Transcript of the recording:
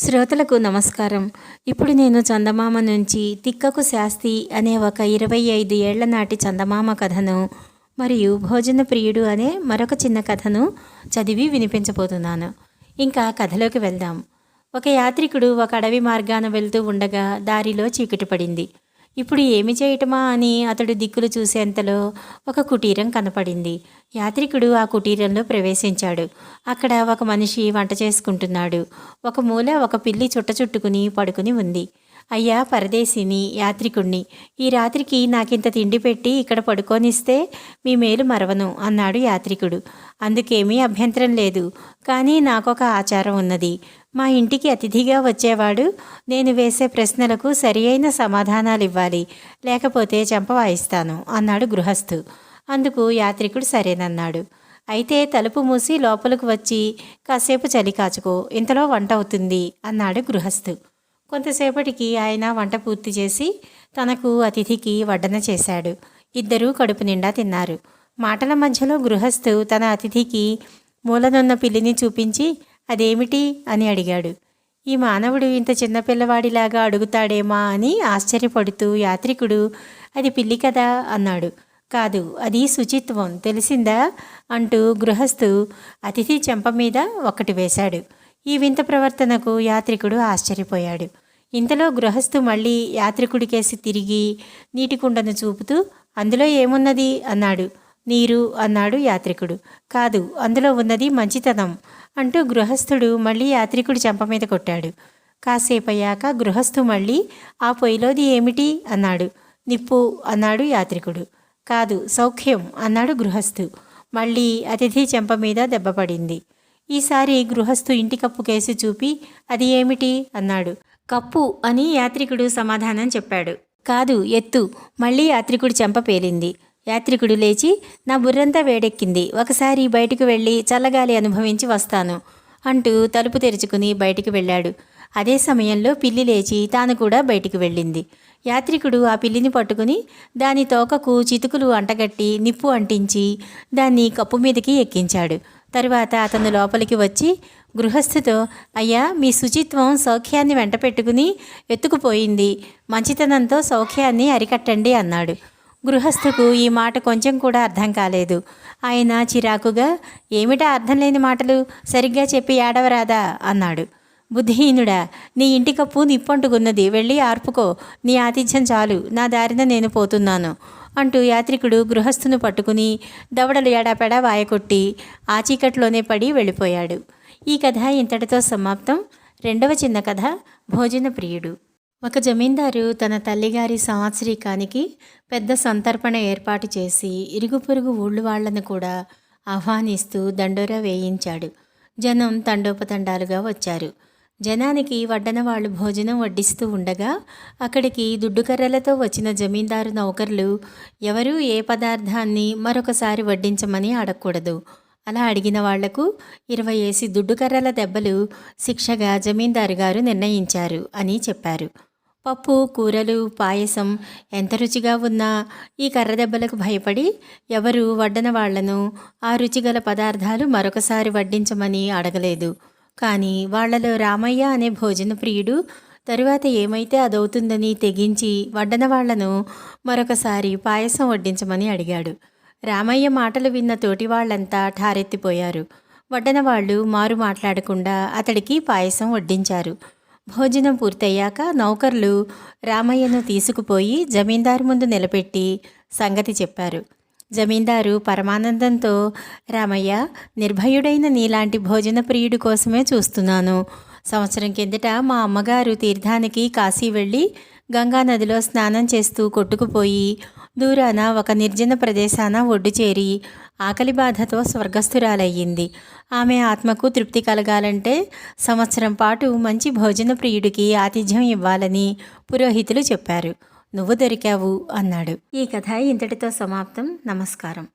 శ్రోతలకు నమస్కారం. ఇప్పుడు నేను చందమామ నుంచి తిక్కకు శాస్తి అనే ఒక ఇరవై ఐదు ఏళ్ళ నాటి చందమామ కథను మరియు భోజన ప్రియుడు అనే మరొక చిన్న కథను చదివి వినిపించబోతున్నాను. ఇంకా కథలోకి వెళ్దాం. ఒక యాత్రికుడు ఒక అడవి మార్గాన వెళ్తూ ఉండగా దారిలో చీకటి పడింది. ఇప్పుడు ఏమి చేయటమా అని అతడు దిక్కులు చూసేంతలో ఒక కుటీరం కనపడింది. యాత్రికుడు ఆ కుటీరంలో ప్రవేశించాడు. అక్కడ ఒక మనిషి వంట చేసుకుంటున్నాడు. ఒక మూల ఒక పిల్లి చుట్ట చుట్టుకుని పడుకుని ఉంది. అయ్యా పరదేశిని యాత్రికుణ్ణి ఈ రాత్రికి నాకింత తిండి పెట్టి ఇక్కడ పడుకోనిస్తే మీ మేలు మరవను అన్నాడు యాత్రికుడు. అందుకేమీ అభ్యంతరం లేదు. కానీ నాకొక ఆచారం ఉన్నది. మా ఇంటికి అతిథిగా వచ్చేవాడు నేను వేసే ప్రశ్నలకు సరి అయిన సమాధానాలు ఇవ్వాలి లేకపోతే చెంప వాయిస్తాను అన్నాడు గృహస్థు. అందుకు యాత్రికుడు సరేనన్నాడు. అయితే తలుపు మూసి లోపలికి వచ్చి కాసేపు చలి కాచుకో ఇంతలో వంట అవుతుంది అన్నాడు గృహస్థు. కొంతసేపటికి ఆయన వంట పూర్తి చేసి తనకు అతిథికి వడ్డన చేశాడు. ఇద్దరూ కడుపు నిండా తిన్నారు. మాటల మధ్యలో గృహస్థు తన అతిథికి మూలనున్న పిల్లిని చూపించి అదేమిటి? అని అడిగాడు. ఈ మానవుడు ఇంత చిన్న పిల్లవాడిలాగా అడుగుతాడేమా? అని ఆశ్చర్యపడుతూ యాత్రికుడు అది పిల్లి కదా? అన్నాడు. కాదు అది శుచిత్వం తెలిసిందా? అంటూ గృహస్థు అతిథి చెంప మీద ఒకటి వేశాడు. ఈ వింత ప్రవర్తనకు యాత్రికుడు ఆశ్చర్యపోయాడు. ఇంతలో గృహస్థు మళ్ళీ యాత్రికుడికేసి తిరిగి నీటి కుండను చూపుతూ అందులో ఏమున్నది? అన్నాడు. నీరు అన్నాడు యాత్రికుడు. కాదు అందులో ఉన్నది మంచితనం అంటూ గృహస్థుడు మళ్ళీ యాత్రికుడి చెంప మీద కొట్టాడు. కాసేపయ్యాక గృహస్థు మళ్ళీ ఆ పొయ్యిలోది ఏమిటి? అన్నాడు. నిప్పు అన్నాడు యాత్రికుడు. కాదు సౌఖ్యం అన్నాడు గృహస్థు. మళ్ళీ అతిథి చెంప మీద దెబ్బపడింది ఈసారి గృహస్థు ఇంటి కప్పు కేసి చూపి అది ఏమిటి? అన్నాడు. కప్పు అని యాత్రికుడు సమాధానం చెప్పాడు. కాదు ఎత్తు. మళ్ళీ యాత్రికుడు చెంప పేలింది. యాత్రికుడు లేచి నా బుర్రంతా వేడెక్కింది. ఒకసారి బయటకు వెళ్ళి చల్లగాలి అనుభవించి వస్తాను అంటూ తలుపు తెరుచుకుని బయటికి వెళ్ళాడు. అదే సమయంలో పిల్లి లేచి తాను కూడా బయటికి వెళ్ళింది. యాత్రికుడు ఆ పిల్లిని పట్టుకుని దాని తోకకు చితుకులు అంటగట్టి నిప్పు అంటించి దాన్ని కప్పు మీదకి ఎక్కించాడు. తరువాత అతను లోపలికి వచ్చి గృహస్థుతో అయ్యా మీ శుచిత్వం సౌఖ్యాన్ని వెంట పెట్టుకుని ఎత్తుకుపోయింది. మంచితనంతో సౌఖ్యాన్ని అరికట్టండి అన్నాడు. గృహస్థుకు ఈ మాట కొంచెం కూడా అర్థం కాలేదు. ఆయన చిరాకుగా ఏమిటా అర్థం లేని మాటలు? సరిగ్గా చెప్పి ఏడవరాదా? అన్నాడు. బుద్ధిహీనుడా నీ ఇంటి కప్పు నిప్పంటుకున్నది. వెళ్ళి ఆర్పుకో. నీ ఆతిథ్యం చాలు. నా దారిన నేను పోతున్నాను అంటూ యాత్రికుడు గృహస్థును పట్టుకుని దవడలు ఎడాపెడా వాయకొట్టి ఆ చీకట్లోనే పడి వెళ్ళిపోయాడు. ఈ కథ ఇంతటితో సమాప్తం. రెండవ చిన్న కథ భోజన ప్రియుడు. ఒక జమీందారు తన తల్లిగారి సంవత్సరీకానికి పెద్ద సంతర్పణ ఏర్పాటు చేసి ఇరుగు పొరుగు ఊళ్ళు వాళ్ళను కూడా ఆహ్వానిస్తూ దండోరా వేయించాడు. జనం తండోపతండాలుగా వచ్చారు. జనానికి వడ్డన వాళ్ళు భోజనం వడ్డిస్తూ ఉండగా అక్కడికి దుడ్డుకర్రలతో వచ్చిన జమీందారు నౌకర్లు ఎవరూ ఏ పదార్థాన్ని మరొకసారి వడ్డించమని అడగకూడదు. అలా అడిగిన వాళ్ళకు ఇరవై ఏసి దుడ్డుకర్రల దెబ్బలు శిక్షగా జమీందారు గారు నిర్ణయించారు అని చెప్పారు. పప్పు కూరలు పాయసం ఎంత రుచిగా ఉన్నా ఈ కర్ర దెబ్బలకు భయపడి ఎవరు వడ్డన వాళ్ళను ఆ రుచిగల పదార్థాలు మరొకసారి వడ్డించమని అడగలేదు. కానీ వాళ్ళలో రామయ్య అనే భోజన ప్రియుడు తరువాత ఏమైతే అదవుతుందని తెగించి వడ్డన వాళ్ళను మరొకసారి పాయసం వడ్డించమని అడిగాడు. రామయ్య మాటలు విన్న తోటి వాళ్ళంతా ఠారెత్తిపోయారు. వడ్డన వాళ్ళు మారు మాట్లాడకుండా అతడికి పాయసం వడ్డించారు. భోజనం పూర్తయ్యాక నౌకర్లు రామయ్యను తీసుకుపోయి జమీందారు ముందు నిలబెట్టి సంగతి చెప్పారు. జమీందారు పరమానందంతో రామయ్య నిర్భయుడైన నీలాంటి భోజన ప్రియుడి కోసమే చూస్తున్నాను. సంవత్సరం కిందట మా అమ్మగారు తీర్థానికి కాశీ వెళ్ళి గంగా నదిలో స్నానం చేస్తూ కొట్టుకుపోయి దూరాన ఒక నిర్జన ప్రదేశాన ఒడ్డు చేరి ఆకలి బాధతో స్వర్గస్థురాలయ్యింది. ఆమె ఆత్మకు తృప్తి కలగాలంటే సంవత్సరం పాటు మంచి భోజన ప్రియుడికి ఆతిథ్యం ఇవ్వాలని పురోహితులు చెప్పారు. నువ్వు దొరికావు అన్నాడు. ఈ కథ ఇంతటితో సమాప్తం. నమస్కారం.